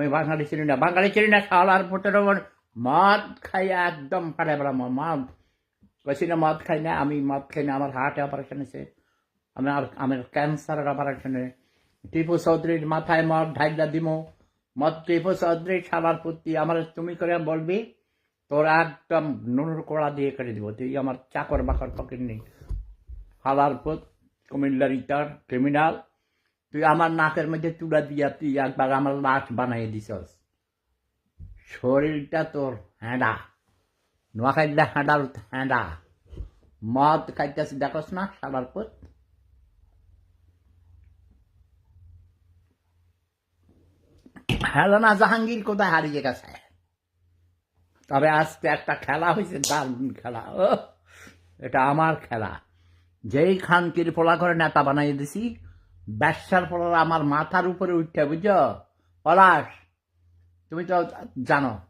আমি বাঙালি চিনি না। বাঙালি চিনি না, শালার পুতের মদ খাই একদম পারে বেড়া মদ কইছি না মদ খাই না, আমি মদ খাই না, আমার হার্ট অপারেশন আছে আমার আমার ক্যান্সারের অপারেশনে টিপু চৌধুরীর মাথায় মদ ঢাইলা দিমো। মদ টিপু চৌধুরী, শালার পুত্তি আমার তুমি করে বলবি, তোর একদম নুনুর কোড়া দিয়ে করে দিব। তুই আমার চাকর বাকর পকেট নেই। হালার পুত কুমিল্লার ইটার ক্রিমিনাল। তুই আমার নাকের মধ্যে তুলা দিয়া তুই একবার আমার লাশ বানাই দিছস। শরীরটা তোর হ্যাঁডা। নোয়াখাইলা হ্যাঁডার হ্যাঁডা। মদ খাইতেছি, দেখস না সালার পুত। হেলানা জাহাঙ্গীর কোথায় হারিয়ে গেছে? তবে আজকে একটা খেলা হয়েছে দারুণ খেলা। ও এটা আমার খেলা। যেই খানকির পোলা করে নেতা বানাই দিছি ব্যবসার পর আমার মাথার উপরে উঠতে বুঝছ? পলাশ তুমি তো জানো।